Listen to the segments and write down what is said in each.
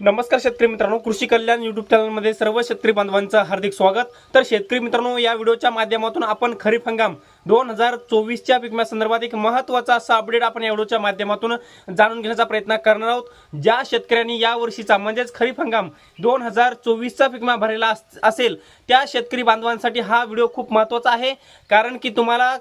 नमस्कार शेतकरी मित्रांनो कृषी कल्याण युट्यूब चॅनलमध्ये सर्व शेतकरी बांधवांचं हार्दिक स्वागत. तर शेतकरी मित्रांनो या व्हिडिओच्या माध्यमातून आपण खरीप हंगाम दोन हजार चोवीसच्या पिकम्यासंदर्भात एक महत्त्वाचा असा अपडेट आपण या व्हिडिओच्या माध्यमातून जाणून घेण्याचा प्रयत्न करणार आहोत. ज्या शेतकऱ्यांनी या वर्षीचा म्हणजेच खरीप हंगाम दोन हजार चोवीसचा पिकमा भरलेला अस- असेल त्या शेतकरी बांधवांसाठी हा व्हिडिओ खूप महत्त्वाचा आहे. कारण की तुम्हाला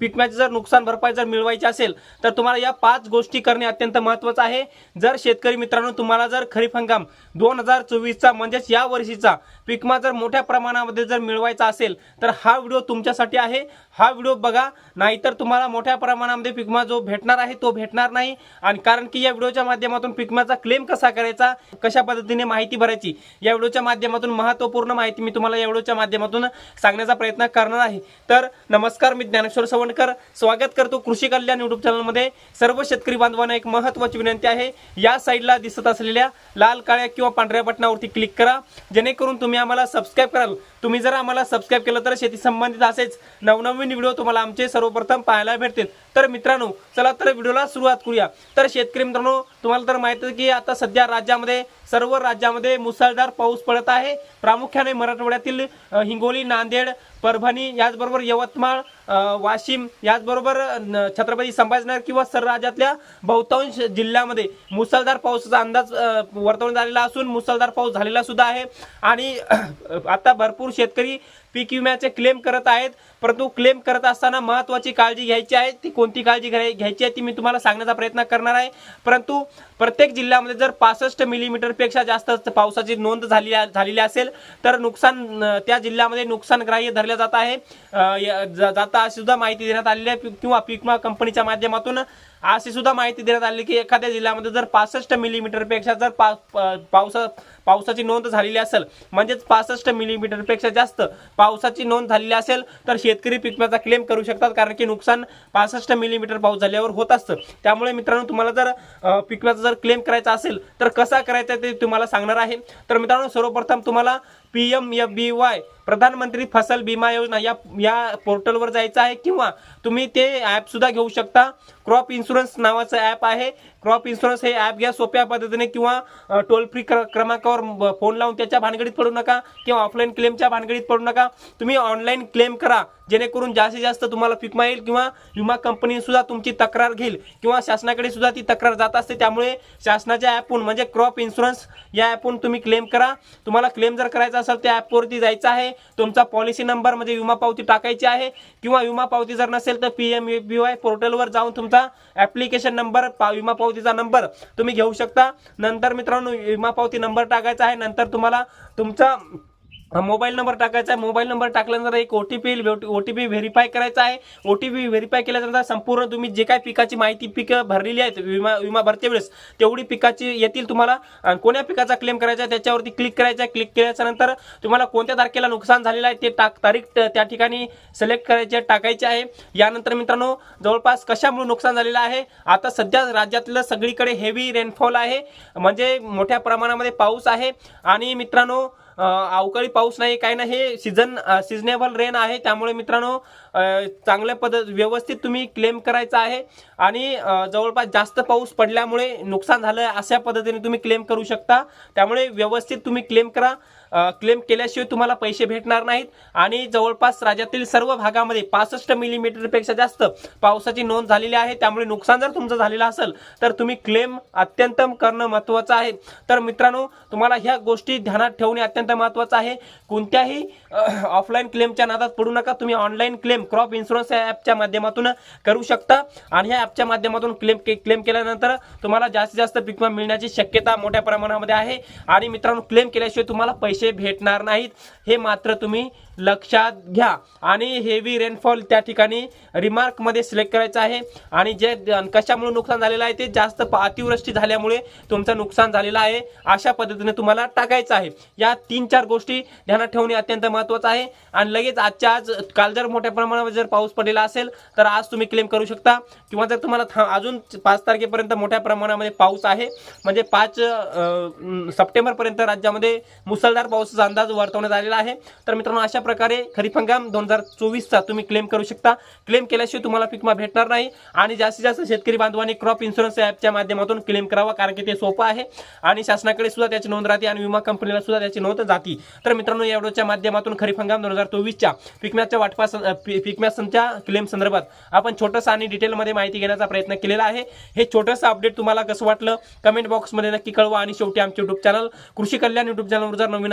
पिकम्याचे जर नुकसान भरपाई जर मिळवायची असेल तर तुम्हाला या पाच गोष्टी करणे अत्यंत महत्त्वाचं आहे. जर शेतकरी मित्रांनो तुम्हाला जर खरीप हंगाम दोन हजार चोवीसचा म्हणजेच या वर्षीचा पिकमा जर मोठ्या प्रमाणामध्ये जर मिळवायचा असेल तर हा व्हिडिओ तुमच्यासाठी आहे. हा व्हिडिओ बघा. नाहीतर तुम्हाला मोठ्या प्रमाणामध्ये पिकमा जो भेटणार आहे तो भेटणार नाही. आणि कारण की या व्हिडिओच्या माध्यमातून पिकमाचा क्लेम कसा करायचा कशा पद्धतीने माहिती भरायची या व्हिडिओच्या माध्यमातून महत्त्वपूर्ण माहिती मी तुम्हाला या व्हिडिओच्या माध्यमातून सांगण्याचा प्रयत्न करणार आहे. तर नमस्कार मी ज्ञानेश्वर सवणकर स्वागत करतो कृषी कल्याण युट्यूब चॅनलमध्ये सर्व शेतकरी बांधवांना एक महत्त्वाची विनंती आहे. या साईडला दिसत असलेल्या लाल काळ्या किंवा पांढऱ्या बटनावरती क्लिक करा. जेणेकरून तुम्ही आम्हाला सबस्क्राईब कराल. तुम्ही जर आम्हाला सबस्क्राईब केलं तर शेती संबंधित असेच नवनवीन व्हिडिओ तुम्हाला आमचे सर्वप्रथम पाहायला भेटतील. तर मित्रांनो चला तर व्हिडिओला सुरुवात करूया. तर शेतकरी मित्रांनो तुम्हाला तर माहिती आहे की आता सध्या राज्यामध्ये सर्व राज्यामध्ये मुसळधार पाऊस पडत आहे. प्रामुख्याने मराठवाड्यातील हिंगोली नांदेड परभणी याचबरोबर यवतमाळ वाशिम याचबरोबर न- छत्रपती संभाजीनगर किंवा सर्व राज्यातल्या बहुतांश जिल्ह्यामध्ये मुसळधार पावसाचा अंदाज वर्तवण्यात आलेला असून मुसळधार पाऊस झालेला सुद्धा आहे. आणि आता भरपूर शेतकरी पीक विम्याचे क्लेम करत आहेत. परंतु क्लेम करत असताना महत्त्वाची काळजी घ्यायची आहे. ती कोणती काळजी घ्यायची आहे ती मी तुम्हाला सांगण्याचा प्रयत्न करणार आहे. परंतु प्रत्येक जिल्ह्यामध्ये जर पासष्ट मिलीमीटरपेक्षा जास्त पावसाची नोंद झाली झालेली असेल तर नुकसान त्या जिल्ह्यामध्ये नुकसानग्राह्य धरलं जात आहे. जात आता अशी सुद्धा माहिती देण्यात आलेली आहे. किंवा पिकमा कंपनीच्या माध्यमातून अशी सुद्धा माहिती देण्यात आली की एखाद्या जिल्ह्यामध्ये जर पासष्ट मिलीमीटरपेक्षा जर पा पावसा पावसाची नोंद झालेली असेल म्हणजेच पासष्ट मिलीमीटरपेक्षा जास्त पावसाची नोंद झालेली असेल तर शेतकरी पिकम्याचा क्लेम करू शकतात कारण की नुकसान पासष्ट मिलीमीटर पाऊस झाल्यावर होत असतं. त्यामुळे मित्रांनो तुम्हाला जर पिकम्याचा जर क्लेम करायचा असेल तर कसा करायचा ते तुम्हाला सांगणार आहे. तर मित्रांनो सर्वप्रथम तुम्हाला P M F B Y प्रधानमंत्री फसल विमा योजना या या पोर्टलवर जायचं आहे किंवा तुम्ही ते ॲप सुद्धा घेऊ शकता. क्रॉप इन्शुरन्स नावाचं ॲप आहे. क्रॉप इन्शुरन्स हे ॲप घ्या सोप्या पद्धतीने किंवा टोल फ्री क्रमांकावर फोन लावून त्याच्या भानगडीत पडू नका किंवा ऑफलाईन क्लेमच्या भानगडीत पडू नका. तुम्ही ऑनलाईन क्लेम करा जेणेकरून जास्तीत जास्त तुम्हाला पिकमा येईल किंवा विमा कंपनी सुद्धा तुमची तक्रार घेईल किंवा शासनाकडे सुद्धा ती तक्रार जात असते. त्यामुळे शासनाच्या ॲपहून म्हणजे क्रॉप इन्शुरन्स या ॲपहून तुम्ही क्लेम करा. तुम्हाला क्लेम जर करायचा असेल त्या ॲपवरती जायचं आहे. तुमचा पॉलिसी नंबर म्हणजे विमा पावती टाकायची आहे. किंवा विमा पावती जर नसेल तर पी एम बी वाय पोर्टलवर जाऊन तुमचा ॲप्लिकेशन नंबर पा विमा पावती पावतीचा नंबर तुम्ही घेऊ शकता. नंतर मित्रांनो विमा पावती नंबर टाकायचा आहे. नंतर तुम्हाला तुमचा मोबाईल नंबर टाकायचा आहे. मोबाईल नंबर टाकल्यानंतर एक O T P O T P verify करायचा आहे. ओ टी पी व्हेरीफाय केल्यानंतर संपूर्ण तुम्ही जे काय पिकाची माहिती पिकं भरलेली आहेत विमा विमा भरते वेळेस तेवढी पिकाची येतील तुम्हाला. आणि कोण्या पिकाचा क्लेम करायचा आहे त्याच्यावरती क्लिक करायचं आहे. क्लिक केल्याच्यानंतर तुम्हाला कोणत्या तारखेला नुकसान झालेलं आहे ते टाक तारीख त्या ठिकाणी सिलेक्ट करायचे टाकायचे आहे. यानंतर मित्रांनो जवळपास कशामुळे नुकसान झालेलं आहे? आता सध्या राज्यातलं सगळीकडे हेवी रेनफॉल आहे. म्हणजे मोठ्या प्रमाणामध्ये पाऊस आहे. आणि मित्रांनो अवकाळी पाऊस नाही काय नाही. हे सीझन सिजनेबल रेन आहे. त्यामुळे मित्रांनो चांगल्या पद्धत व्यवस्थित तुम्ही क्लेम करायचा आहे. आणि जवळपास जास्त पाऊस पडल्यामुळे नुकसान झालं अशा पद्धतीने तुम्ही क्लेम करू शकता. त्यामुळे व्यवस्थित तुम्ही क्लेम करा. क्लेम केल्याशिवाय तुम्हाला पैसे भेटणार नाहीत. आणि जवळपास राज्यातील सर्व भागामध्ये पासष्ट मिलीमीटरपेक्षा जास्त पावसाची नोंद झालेली आहे. त्यामुळे नुकसान जर तुमचं झालेलं असेल तर तुम्ही क्लेम अत्यंत करणं महत्त्वाचं आहे. तर मित्रांनो तुम्हाला ह्या गोष्टी ध्यानात ठेवणे अत्यंत महत्त्वाचं आहे. कोणत्याही ऑफलाईन क्लेमच्या नादात पडू नका. तुम्ही ऑनलाईन क्लेम क्रॉप इन्शुरन्स या ॲपच्या माध्यमातून करू शकता. आणि ह्या ॲपच्या माध्यमातून क्लेम क्लेम केल्यानंतर तुम्हाला जास्तीत जास्त पिकमा विमा मिळण्याची शक्यता मोठ्या प्रमाणामध्ये आहे. आणि मित्रांनो क्लेम केल्याशिवाय तुम्हाला पैसे भेटणार नाहीत. हे मात्र तुम्ही लक्षात घ्या. आणि हेवी रेनफॉल त्या ठिकाणी रिमार्कमध्ये सिलेक्ट करायचं आहे. आणि जे कशामुळे नुकसान झालेलं आहे ते जास्त अतिवृष्टी झाल्यामुळे तुमचं नुकसान झालेलं आहे अशा पद्धतीने तुम्हाला टाकायचं आहे. या तीन चार गोष्टी ध्यानात ठेवणे अत्यंत महत्त्वाचं आहे. आणि लगेच आजच्या आज काल जर मोठ्या प्रमाणावर जर पाऊस पडलेला असेल तर आज तुम्ही क्लेम करू शकता. किंवा जर तुम्हाला था- अजून पाच तारखेपर्यंत मोठ्या प्रमाणामध्ये पाऊस आहे म्हणजे पाच सप्टेंबरपर्यंत राज्यामध्ये मुसळधार हजार पावसाचा अंदाज वर्तवण्यात आलेला आहे. तर मित्रांनो अशा प्रकारे खरीप हंगाम दोन हजार चोवीसचा तुम्ही क्लेम करू शकता. क्लेम केल्याशिवाय तुम्हाला पिकमा भेटणार नाही. आणि जास्तीत जास्त शेतकरी बांधवांनी क्रॉप इन्शुरन्स ॲपच्या माध्यमातून क्लेम करावा कारण की ते सोपं आहे. आणि शासनाकडे सुद्धा त्याची नोंद राहते आणि विमा कंपनीला सुद्धा त्याची नोंद जाते. तर मित्रांनो या व्हिडिओच्या माध्यमातून खरीप हंगाम दोन हजार चोवीसच्या पिकम्याच्या वाटपा पिकम्यासनच्या क्लेम संदर्भात आपण छोटंसं आणि डिटेलमध्ये माहिती घेण्याचा प्रयत्न केलेला आहे. हे छोटंसं अपडेट तुम्हाला कसं वाटलं? कमेंट बॉक्समध्ये नक्की कळवा आणि शेवटी आमचे युट्यूब चॅनल कृषी कल्याण युट्यूब चॅनलवर जर नवीन